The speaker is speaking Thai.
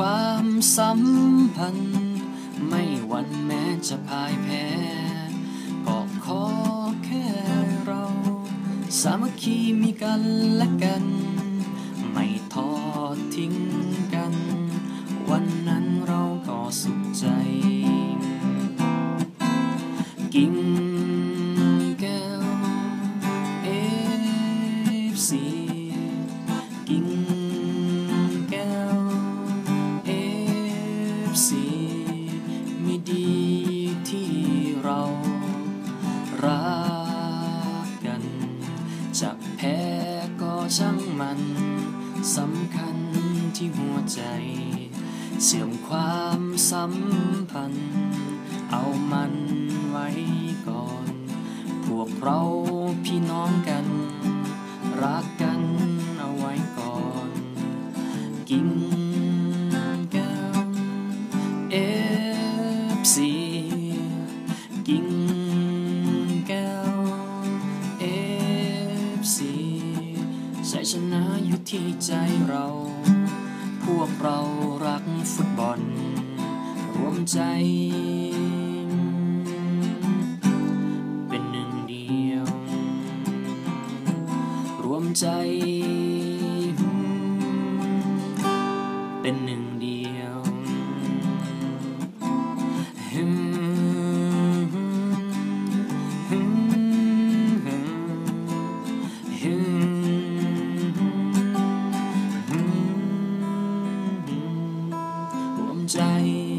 ความสัมพันธ์ ไม่หวันแม้จะพ่ายแพ้ก็ขอแค่เรา สามัคคีมีกันและกัน ไม่ทอดทิ้งกัน วันนั้นเราก็สุขใจ กิ่งแก้วเอฟซี ดีที่เรารักกัน จะแพ้ก็ช่างมันสำคัญที่หัวใจ เสื่อมความสัมพันธ์ เอามันไว้ก่อน พวกเราพี่น้องกัน รักกันเอาไว้ก่อน กิน ชนะอยู่ที่ใจเรา พวกเรารักฟุตบอล รวมใจ เป็นหนึ่งเดียว รวมใจ เป็นหนึ่ง 在。